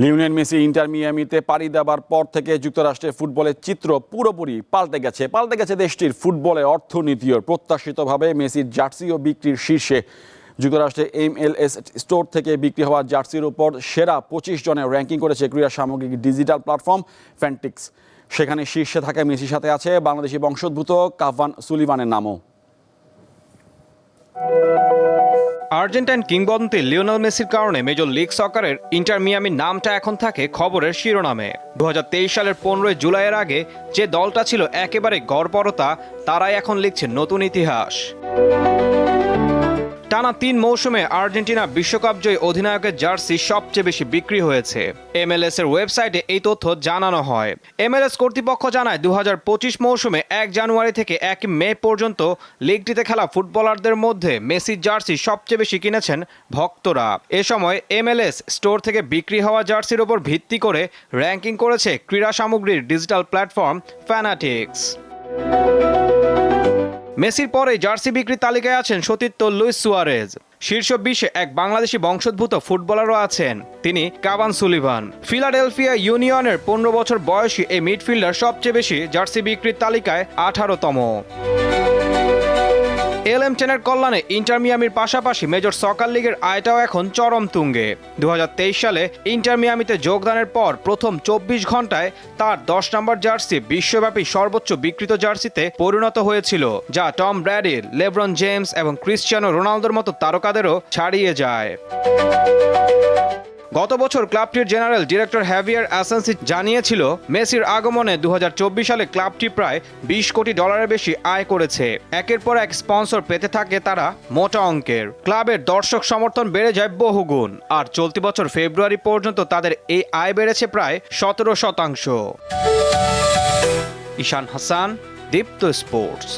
Lionel Messi inter মিয়ামিতে পাড়ি দেওয়ার পর থেকে যুক্তরাষ্ট্রের ফুটবলের চিত্র পুরোপুরি পাল্টে গেছে। পাল্টে গেছে দেশটির ফুটবলের অর্থনীতিও। প্রত্যাশিতভাবে মেসির জার্সি ও বিক্রির শীর্ষে। যুক্তরাষ্ট্রের এম এল এস স্টোর থেকে বিক্রি হওয়া জার্সির উপর সেরা পঁচিশ জনের র্যাঙ্কিং করেছে ক্রীড়া সামগ্রিক ডিজিটাল প্ল্যাটফর্ম ফ্যান্টিক্স। সেখানে শীর্ষে থাকা মেসির সাথে আছে বাংলাদেশি বংশোদ্ভূত কাভান সুলিভানের নামও। আর্জেন্টাইন কিংবদন্তি লিওনাল মেসির কারণে মেজর লিগ সকারের ইন্টার মিয়ামির নামটা এখন থাকে খবরের শিরোনামে। দু হাজার তেইশ সালের পনেরোই জুলাইয়ের আগে যে দলটা ছিল একেবারে গড়পরতা, তারাই এখন লিখছে নতুন ইতিহাস। টানা তিন মৌসুমে আর্জেন্টিনা বিশ্বকাপ জয়ী অধিনায়কের জার্সি সবচেয়ে বেশি বিক্রি হয়েছে। এমএলএস এর ওয়েবসাইটে এই তথ্য জানানো হয়। এমএলএস কর্তৃপক্ষ জানায় দুই হাজার পঁচিশ মৌসুমে এক জানুয়ারি থেকে এক মে পর্যন্ত লিগটিতে খেলা ফুটবলারদের মধ্যে মেসির জার্সি সবচেয়ে বেশি কিনেছেন ভক্তরা। এ সময় এমএলএস স্টোর থেকে বিক্রি হওয়া জার্সির ওপর ভিত্তি করে র্যাঙ্কিং করেছে ক্রীড়া সামগ্রীর ডিজিটাল প্ল্যাটফর্ম ফ্যানাটিক্স। মেসির পরে জার্সি বিক্রির তালিকায় আছেন সতীর্থ লুইস সুয়ারেজ। শীর্ষ বিশে এক বাংলাদেশি বংশোদ্ভূত ফুটবলারও আছেন তিনি কাবান সুলিভান। ফিলাডেলফিয়া ইউনিয়নের পনেরো বছর বয়সী এই মিডফিল্ডার সবচেয়ে বেশি জার্সি বিক্রির তালিকায় আঠারোতম। এল এম টেনের কল্যাণে ইন্টার মিয়ামির পাশাপাশি মেজর সকার লীগের আয়টাও এখন চরম তুঙ্গে। দু হাজার তেইশ সালে ইন্টার মিয়ামিতে যোগদানের পর প্রথম চব্বিশ ঘন্টায় তার দশ নম্বর জার্সি বিশ্বব্যাপী সর্বোচ্চ বিকৃত জার্সিতে পরিণত হয়েছিল, যা টম ব্র্যাডির, লেব্রন জেমস এবং ক্রিশ্চিয়ানো রোনালদোর মতো তারকাদেরও ছাড়িয়ে যায়। গত বছর ক্লাবটির জেনারেল ডিরেক্টর হ্যাভিয়ার অ্যাসেন্সি জানিয়েছিল, মেসির আগমনে দু হাজার চব্বিশ সালে ক্লাবটি প্রায় বিশ কোটি ডলারের বেশি আয় করেছে। একের পর এক স্পন্সর পেতে থাকে তারা মোটা অঙ্কের। ক্লাবের দর্শক সমর্থন বেড়ে যায় বহুগুণ, আর চলতি বছর ফেব্রুয়ারি পর্যন্ত তাদের এই আয় বেড়েছে প্রায় সতেরো শতাংশ। ঈশান হাসান, দীপ্ত স্পোর্টস।